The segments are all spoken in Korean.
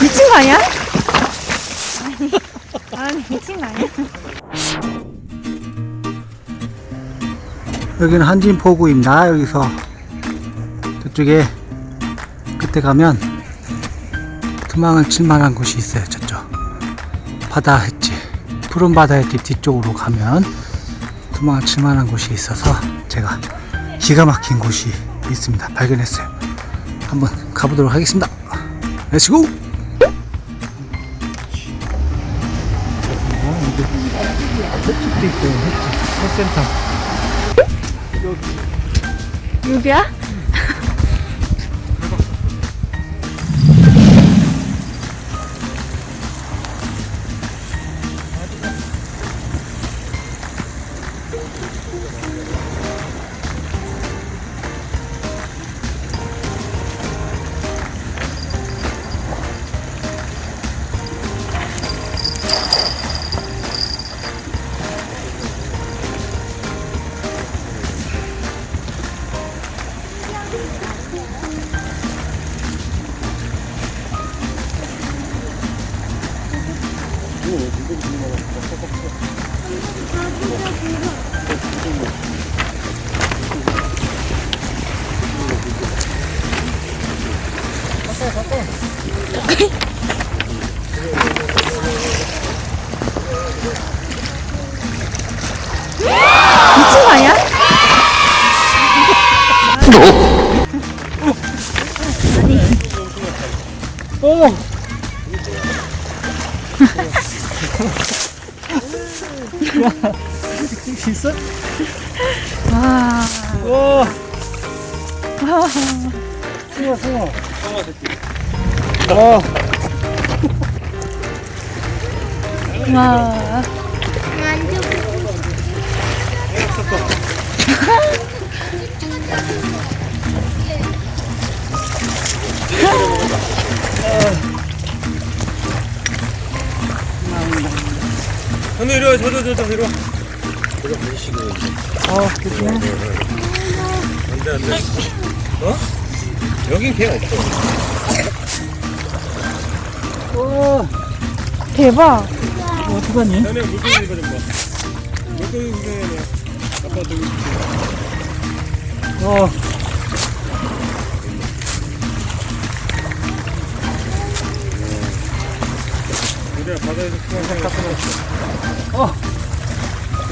미친 거 아니야? 아니, 아니 미친 거 아니야? 여기는 한진포구입니다. 여기서 저쪽에 끝에 가면 투망을 칠 만한 곳이 있어요. 저쪽 바다 햇지 푸른 바다 햇지 뒤쪽으로 가면 투망을 칠 만한 곳이 있어서 제가 기가 막힌 곳이 있습니다. 발견했어요. 한번 가보도록 하겠습니다. 렛츠고! 햇집도 있어요. 햇집 햇센터. 유비야? 미친 오! 있어? 와. 오! 승어, 승어. 어, 와. 형님 이리 와 저도 저도 이리 와 어, 그치? 안돼 안돼 어? 여긴 개 없어 오! 대박. 어떡하니? 형님 물고기 이거 좀봐 물고기 구경해야 아빠 어, 우리가 바다에서 수영장 갔구나 어.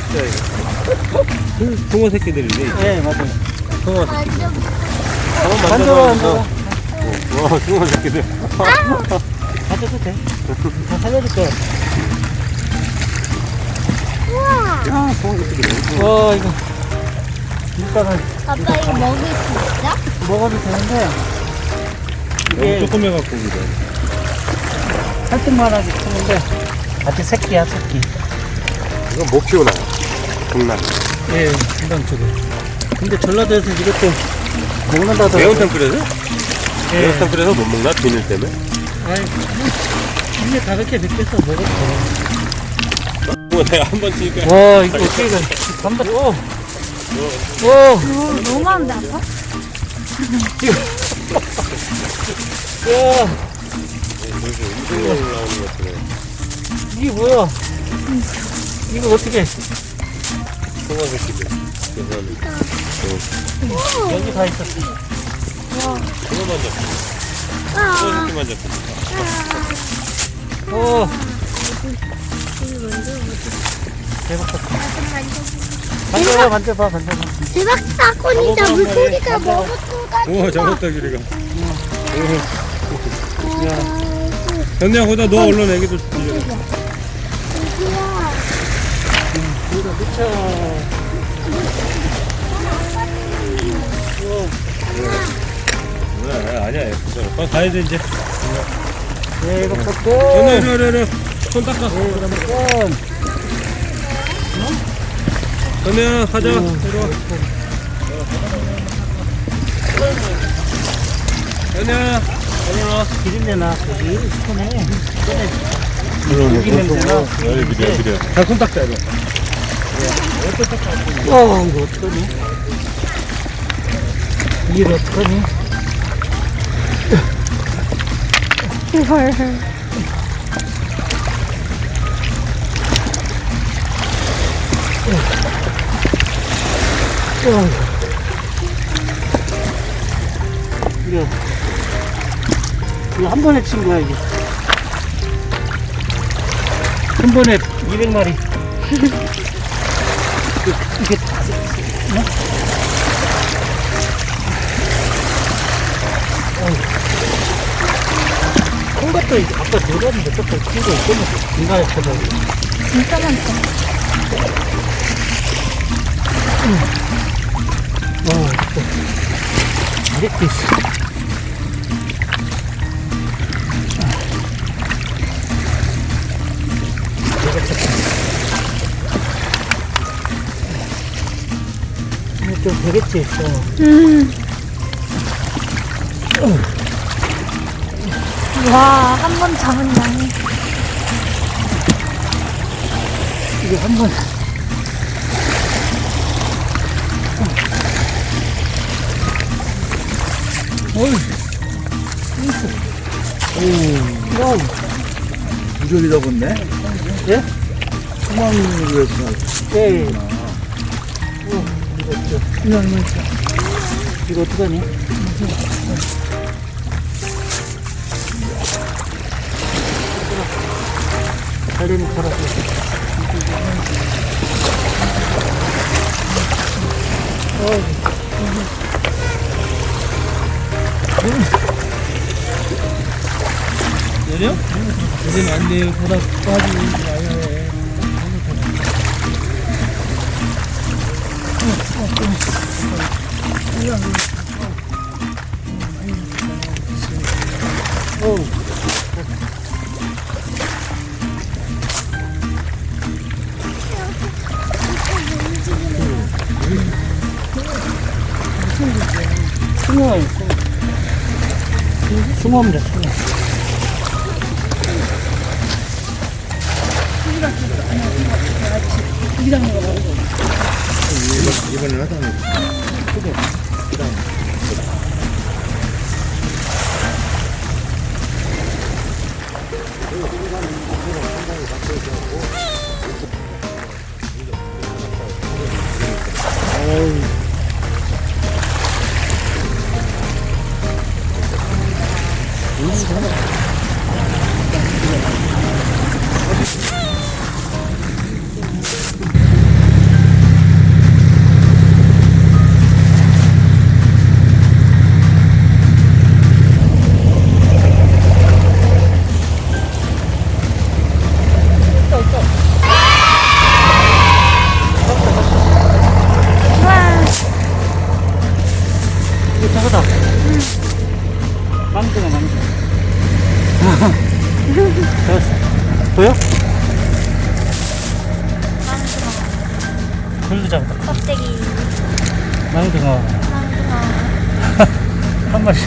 진짜 붕어 새끼들이지 예, 맞아요. 붕어 새끼 한번 만져봐, 만져봐. 와 붕어 새끼들 가져도 돼. 다 살려줄게. 아 붕어 새끼들 와, 이거. 일단은 아빠 이거 먹을 수 있어? 먹어도 되는데, 너무 이게 조그매갖고 이거 살뜰만하게 크는데, 아직 새끼야, 새끼. 이건 못 키우나요? 동남 예, 금방 쪽에. 근데 전라도에서 이것도 먹는다더라고. 매운탕 끓여서? 예. 매운탕 끓여서 못 먹나? 비닐 때문에? 아니, 이게 다르게 느껴서 먹어도 돼. 붕어 내가 한번 치니까 와, 이거 어떻게 이거. 한번, 오! 오! 오, 너무 많은데? 와! 것 같네 이게 뭐야? 이거 어떻게. 죄송합니다 여기 다 있었어. 잡고 붕어 새끼만 잡고 오! 이거 만져보자. 대박 같다. 만져봐, 만져봐, 만져봐. 대박 사건이다. 물고기가 먹었어. 우와 잡았다 기리가. 현이야 거기다 너 얼른 애기들 빌려 이거 미쳐. 뭐야 아니야 예쁘잖아 어, 가야. 돼 이제 대박 이리 손 닦아 그러면 가자 이리 와 현이야 얼른 와 기름내 나. 여기 손에. 여기 냄새나? 여기 비려 비려 자손 닦자 이거 어, 이거 어떡하니? 이거 어떡하니? 헐. 이거 이거 한 번에 친 거야 이게. 한 번에 200마리. 이게 어? 큰 것도 이제 아까 들어갔는데 조금 큰거 있거든 중간에 쳐서 진짜 많다. 어, 또 이렇게 있어 이거 좀 되겠지 어. 음. 와, 한 번 잡은 양이. 이게 한번 오, 와우, 무조리 잡았네. 예? 수망으로 했구나. 예, 예. 오, 이거, 이거, 이거 어떡하니? 잘 되면 걸었어. 내리면 안 돼. 바닥 빠지지 마요. 어. 숭어. 숭어입니다, 와, 보여? 불도 잡았다. 껍데기 망둥어. 망둥어 한 마리.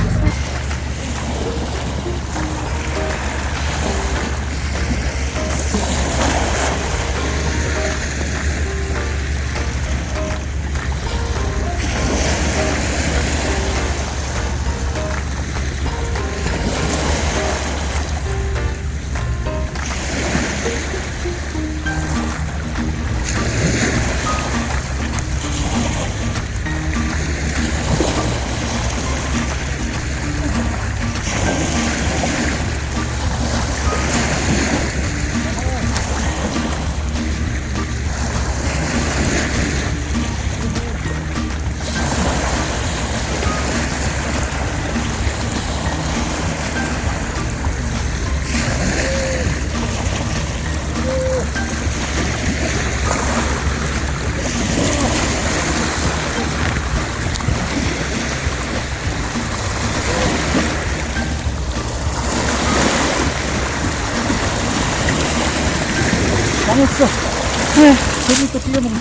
네. 저기부터 찢어먹었어.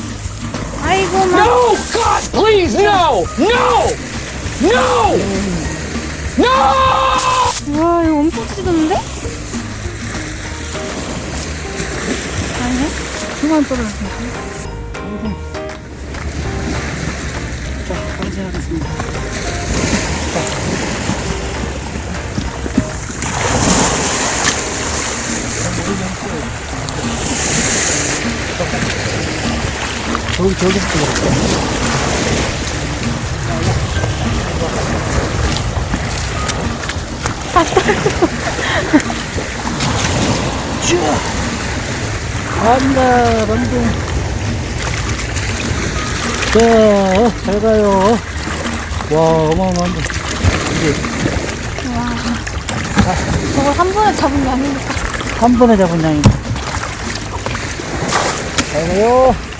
아이고, 막. No! God, please, no! No! No! No! 와, 이거 엄청 찢었는데? 아니야? 그만 떨어졌어. 자, 방생하겠습니다. 저기, 저기 있어. 간다, 방금. 자, 잘 가요. 와, 어마어마한데. 이게 저걸 한 번에 잡은 게 아니니까. 한 번에 잡은 양이다. 잘 가요.